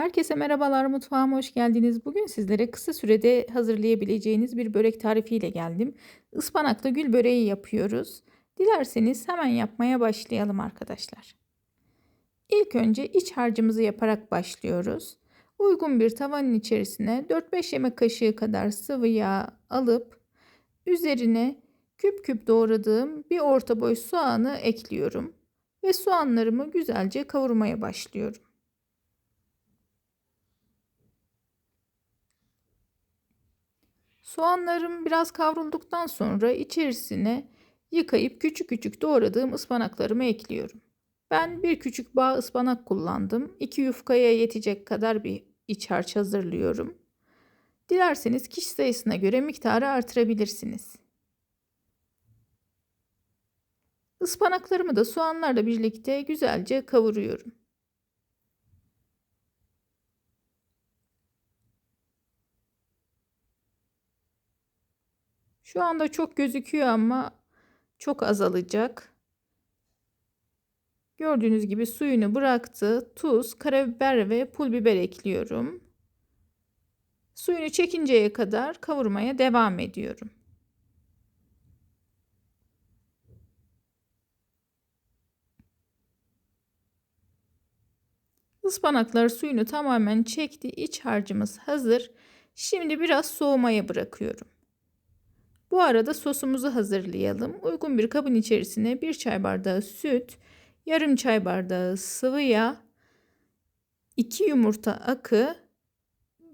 Herkese merhabalar, mutfağıma hoş geldiniz. Bugün sizlere kısa sürede hazırlayabileceğiniz bir börek tarifiyle geldim. Ispanaklı gül böreği yapıyoruz. Dilerseniz hemen yapmaya başlayalım arkadaşlar. İlk önce iç harcımızı yaparak başlıyoruz. Uygun bir tavanın içerisine 4-5 yemek kaşığı kadar sıvı yağ alıp üzerine küp küp doğradığım bir orta boy soğanı ekliyorum ve soğanlarımı güzelce kavurmaya başlıyorum. Soğanlarım biraz kavrulduktan sonra içerisine yıkayıp küçük küçük doğradığım ıspanaklarımı ekliyorum. Ben bir küçük bağ ıspanak kullandım. İki yufkaya yetecek kadar bir iç harç hazırlıyorum. Dilerseniz kişi sayısına göre miktarı artırabilirsiniz. Ispanaklarımı da soğanlarla birlikte güzelce kavuruyorum. Şu anda çok gözüküyor ama çok azalacak. Gördüğünüz gibi suyunu bıraktı. Tuz, karabiber ve pul biber ekliyorum. Suyunu çekinceye kadar kavurmaya devam ediyorum. Ispanaklar suyunu tamamen çekti. İç harcımız hazır. Şimdi biraz soğumaya bırakıyorum. Bu arada sosumuzu hazırlayalım. Uygun bir kabın içerisine bir çay bardağı süt, yarım çay bardağı sıvı yağ, 2 yumurta akı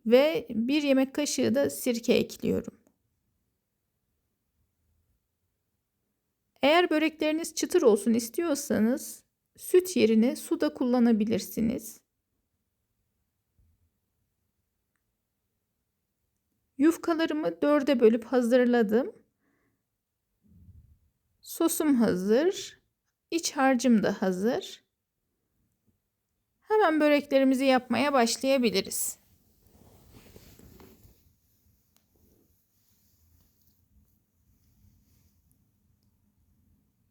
ve bir yemek kaşığı da sirke ekliyorum. Eğer börekleriniz çıtır olsun istiyorsanız süt yerine su da kullanabilirsiniz. Yufkalarımı dörde bölüp hazırladım. Sosum hazır. İç harcım da hazır. Hemen böreklerimizi yapmaya başlayabiliriz.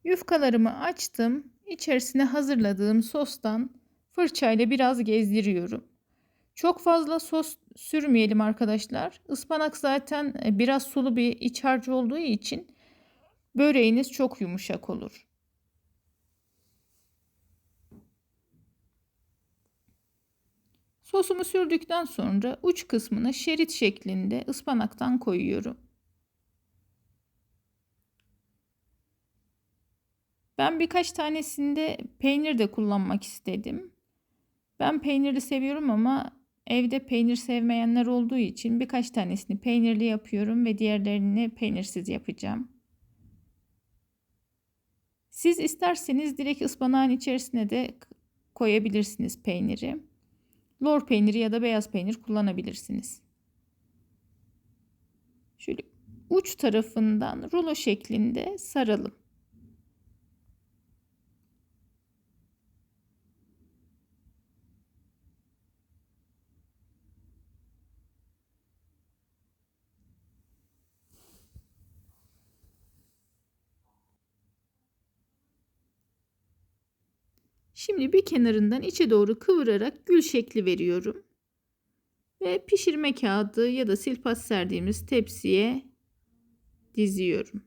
Yufkalarımı açtım. İçerisine hazırladığım sostan fırçayla biraz gezdiriyorum. Çok fazla sos sürmeyelim arkadaşlar. Ispanak zaten e, biraz sulu bir iç harcı olduğu için böreğiniz çok yumuşak olur. Sosumu sürdükten sonra uç kısmını şerit şeklinde ıspanaktan koyuyorum. Ben birkaç tanesinde peynir de kullanmak istedim. Ben peyniri seviyorum ama Evde peynir sevmeyenler olduğu için birkaç tanesini peynirli yapıyorum ve diğerlerini peynirsiz yapacağım. Siz isterseniz direkt ıspanağın içerisine de koyabilirsiniz peyniri. Lor peyniri ya da beyaz peynir kullanabilirsiniz. Şöyle uç tarafından rulo şeklinde saralım. Şimdi bir kenarından içe doğru kıvırarak gül şekli veriyorum. Ve pişirme kağıdı ya da silpas serdiğimiz tepsiye diziyorum.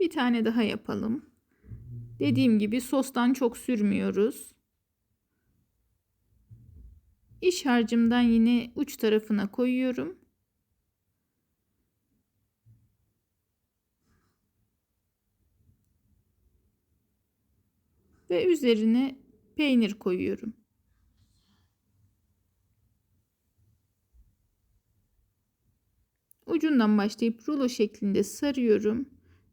Bir tane daha yapalım. Dediğim gibi sostan çok sürmüyoruz. İş harcımdan yine uç tarafına koyuyorum. Ve üzerine peynir koyuyorum. Ucundan başlayıp rulo şeklinde sarıyorum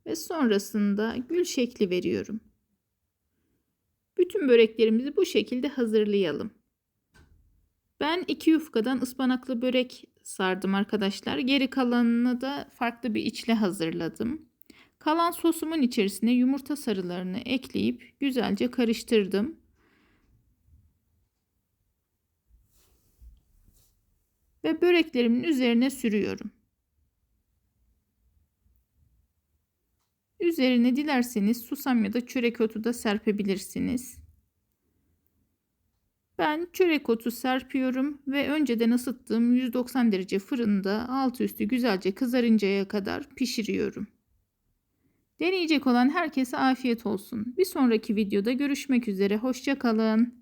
ve sonrasında gül şekli veriyorum. Bütün böreklerimizi bu şekilde hazırlayalım. Ben iki yufkadan ıspanaklı börek sardım arkadaşlar. Geri kalanını da farklı bir içle hazırladım. Kalan sosumun içerisine yumurta sarılarını ekleyip güzelce karıştırdım. Ve böreklerimin üzerine sürüyorum. Üzerine dilerseniz susam ya da çörek otu da serpebilirsiniz. Ben çörek otu serpiyorum ve önceden ısıttığım 190 derece fırında alt üstü güzelce kızarıncaya kadar pişiriyorum. Deneyecek olan herkese afiyet olsun. Bir sonraki videoda görüşmek üzere. Hoşçakalın.